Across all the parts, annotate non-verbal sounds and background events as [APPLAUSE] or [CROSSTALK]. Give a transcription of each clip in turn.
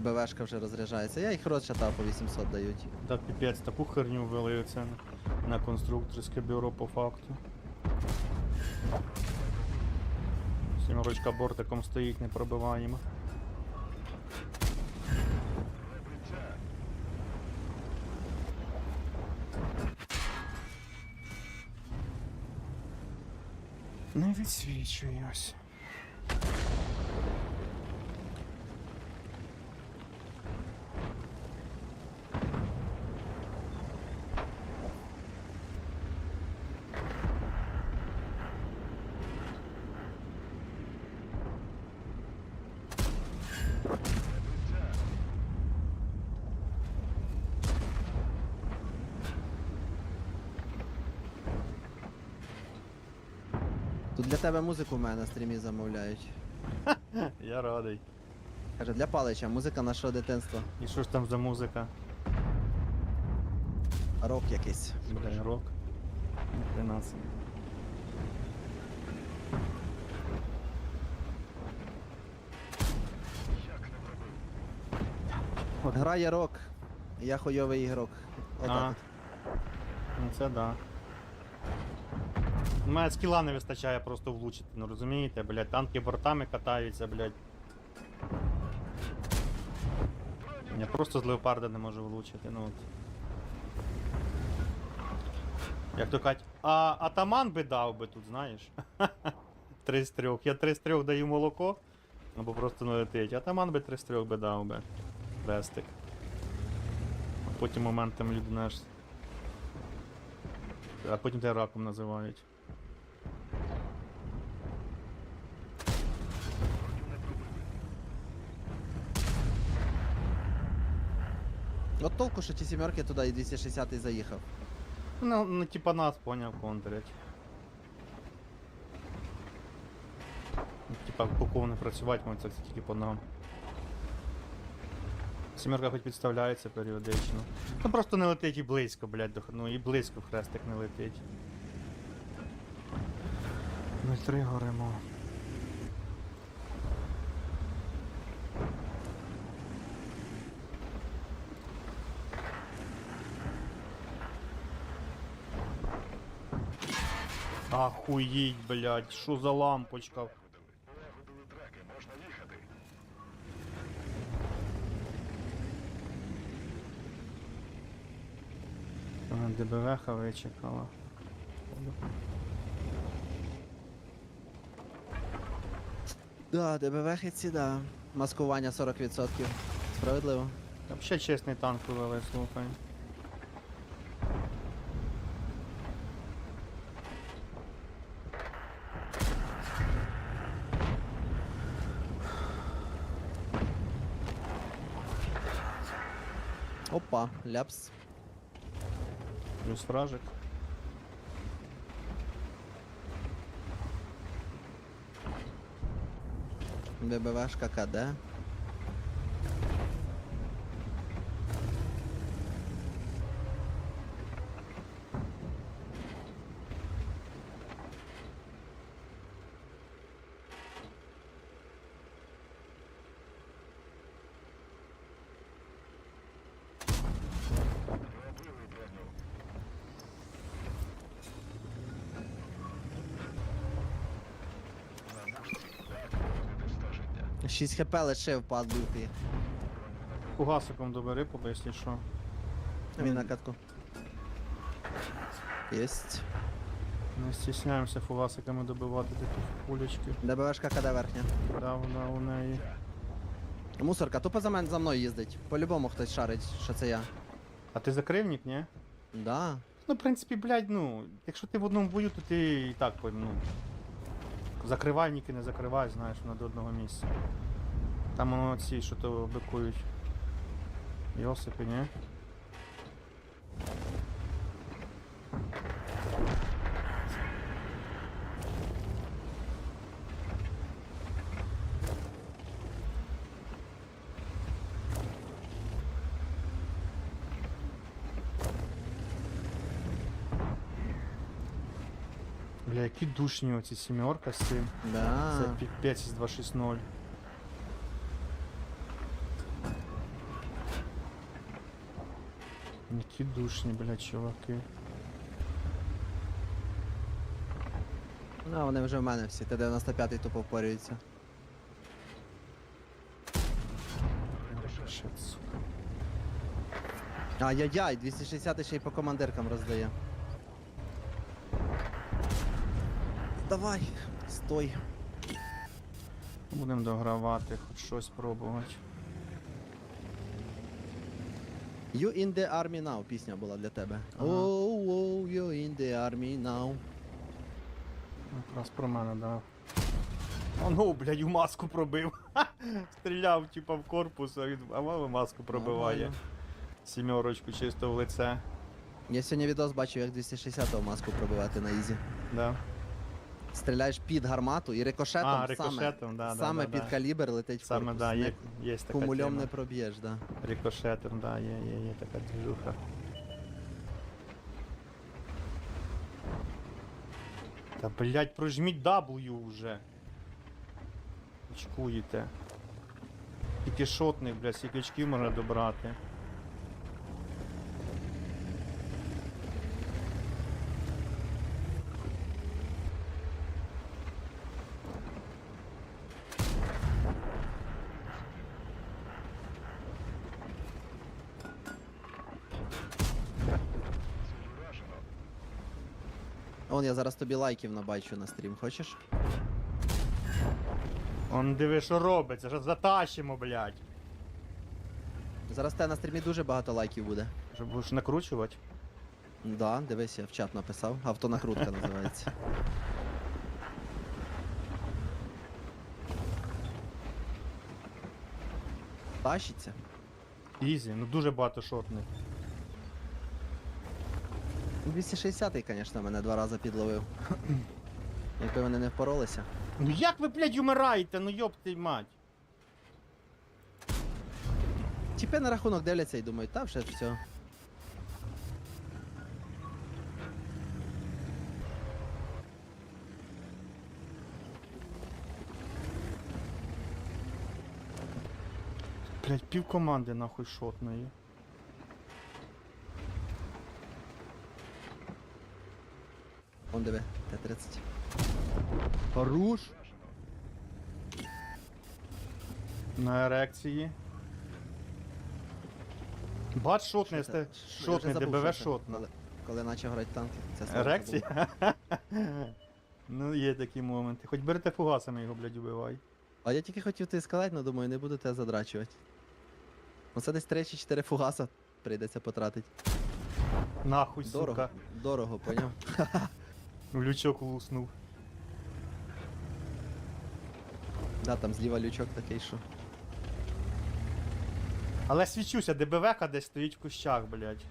ДБВшка вже розряджається. Я їх розчатав по 800 дають. Та піпець, таку херню ввели це на, на конструкторське бюро по факту. Сімерочка бортиком стоїть, не пробиваємо. Не відсвічуюсь. Для тебе музику в мене на стрімі замовляють. [LAUGHS] Я радий. Каже, для палича, музика нашого дитинства. І що ж там за музика? Рок якийсь. Бля, рок. Для нас. Грає рок. Я хуйовий ігрок. А, от. ну це да. У мене скіла не вистачає просто влучити, ну розумієте, блядь, танки бортами катаються, блядь. Я просто з леопарда не можу влучити, ну от. Як то кажуть, а атаман би дав би тут, знаєш. [LAUGHS] Три з трьох. Я три з трьох даю молоко, або просто не летить. Атаман би три з трьох би дав би. Рестик. А потім моментом людина а потім тебе раком називають. От толку, що ті сімерки туди і 260 заїхав. Ну, ну типа нас поняв контрять. Ну, Типа по кого не працювати, може це тільки по нам. Сімерка хоч підставляється періодично. Ну просто не летить і близько, блядь, до ну і близько в хрестик не летить. 0-3 горимо. Ахуїть, блядь, що за лампочка? Можна їхати. Вона ДБВХ вичекала. Да, ДБВ-хиці, да. Маскування 40%. Справедливо. Там ще чесний танк вивели, слухай. Опа, ляпс. Плюс фражик. ББВшка КД. 6 хп лишив, падлюки. Фугасиком добери, поби, якщо що. Він на катку. Єсть. Не стісняємося фугасиками добивати такі пулечки. ДБВшка КД верхня. Да, вона у неї. Мусорка, тупо за мене за мною їздить. По-любому хтось шарить, що це я. А ти закривник, ні? Да. Ну, в принципі, блядь, ну, якщо ти в одному бою, то ти і так, ну. Закривальники не закривай, знаєш, воно до одного місця. Там воно що то бикують. Йосипи, ні? Бля, які душні оці сімерка з цим. Да. Це 5 из 260. Які душні, бля, чуваки. Ну, вони вже в мене всі, Т-95 тупо впорюється. Ай-яй-яй, 260-й ще й по командиркам роздає. Давай, стой. Будемо догравати, хоч щось пробувати. You in the army now, пісня була для тебе. Ага. Oh, oh, you in the army now. Якраз про мене дав. А ну, блядь, у маску пробив. Стріляв, типа, в корпус, а він а мало маску пробиває. Нормально. Сімерочку чисто в лице. Я сьогодні відос бачив, як 260-го маску пробивати на ізі. Да. Стріляєш під гармату і рикошетом, А, саме, да, да, саме да, під да. калібр летить в Саме, корпус. да, є, є така Кумульом тема. не проб'єш, да. Рикошетом, да, є, є, є така движуха. Та блять, прожміть W вже. Очкуєте. Тільки шотних, блядь, скільки очків можна добрати. Он я зараз тобі лайків набачу на стрім, хочеш? Он диви, що робиться, що затащимо, блядь. Зараз тебе на стрімі дуже багато лайків буде. Що будеш накручувати? Да, дивись, я в чат написав. Автонакрутка [LAUGHS] називається. Тащиться. Ізі, ну дуже багато шотних. 260-й, звісно, мене два рази підловив. [CLEARS THROAT] Якби вони не впоролися. Ну як ви, блядь, умираєте, ну йоп мать. Тіпи на рахунок дивляться і думають, та вже все. Блядь, пів команди нахуй шотної. Вон диви, Т-30. Хорош. На ерекції. Бач шотний, Що це? Що- я вже шотний, забув, ДБВ що це. шотний. Коли, коли почав грати танки, це слово забув. Ерекція? [LAUGHS] ну є такі моменти. Хоч берете фугасами його, блядь, убивай. А я тільки хотів ти сказати, але думаю, не буду тебе задрачувати. Оце десь 3 чи 4 фугаса прийдеться потратити. Нахуй, Дорого. сука. Дорого, поняв? [LAUGHS] Лючок луснув. Да, там зліва лючок такий, що. Але свічуся, ДБВ десь стоїть в кущах, блядь.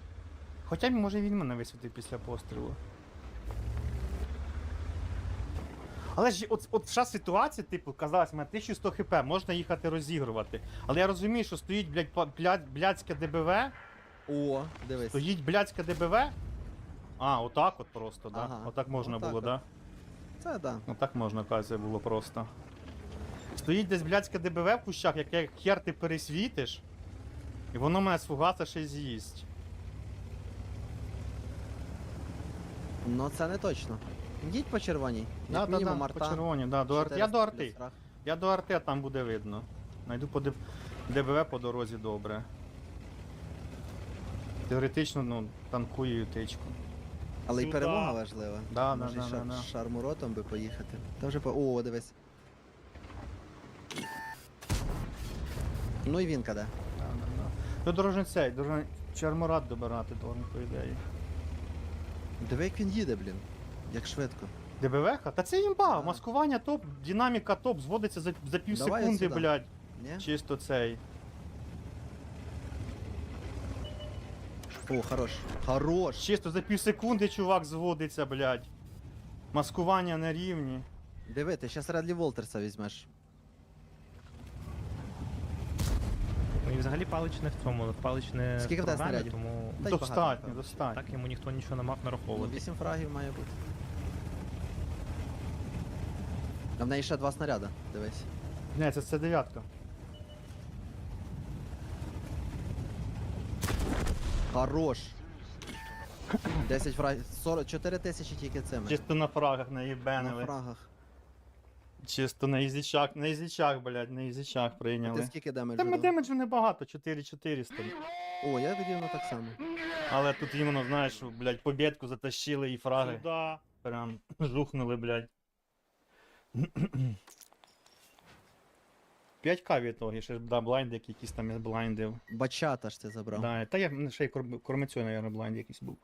Хоча може він мене висвітив після пострілу. Але ж от, от вся ситуація, типу, казалось, мене 1100 хп, можна їхати розігрувати. Але я розумію, що стоїть, блядь, па- блядь, блядське ДБВ, О, дивись. стоїть блядське ДБВ. А, отак от просто, да? Ага, Отак можна отак було, от. да? Це да. Отак можна, казати, було просто. Стоїть десь блядське ДБВ в кущах, яке хер ти пересвітиш, і воно мене з фугаса ще й з'їсть. Ну це не точно. Йдіть по червоній. Як Да, да, мінімум да, арта. по червоні, да, до арти. Я 400 до арти. плюс. Я до арти, а там буде видно. Найду по Д- ДБВ по дорозі добре. Теоретично, ну, танкую тичку. Але і Сюда. перемога важлива. Да, да, Може да, да, да. шармуротом би поїхати. Та вже по. О, дивись. Ну і він каде. Да, да, да. Ну, дорожній цей, дорожній чармурат добирати, то по ідеї. Диви, як він їде, блін. Як швидко. ДБВ? Та це імба, маскування топ, динаміка топ, зводиться за, за пів Давай секунди, отсюда. блядь. Ні? Чисто цей. О, хорош. Хорош. Чисто за пів секунди чувак зводиться, блядь. Маскування на рівні. Диви, ти зараз Редлі Волтерса візьмеш. Ну і взагалі палич не в цьому, палич не Скільки в тебе програмі, снарядів? тому Та й багато, Достатньо, напевно. достатньо. так йому ніхто нічого не мав Ну, нараховувати. 8 фрагів має бути. А в неї ще два снаряда, дивись. Не, це, це дев'ятка. Хорош. 10 фраг... 40... 4 тисячі тільки цими. Чисто на фрагах На наїбенили. фрагах. Чисто на ізічах, на ізічах, блядь, на ізічах А ти прийняли. скільки демеджу Та ми дав? демеджу небагато, 4400. О, я тоді воно так само. Але тут іменно, знаєш, блядь, побєдку затащили і фраги. Сюда. Прям жухнули, блядь. 5к того, ітогі, ще ж да, блайндик якісь там я блайндив. Бачата ж ти забрав. Да, та я ще й кормицю, наверное, блайнд якийсь був.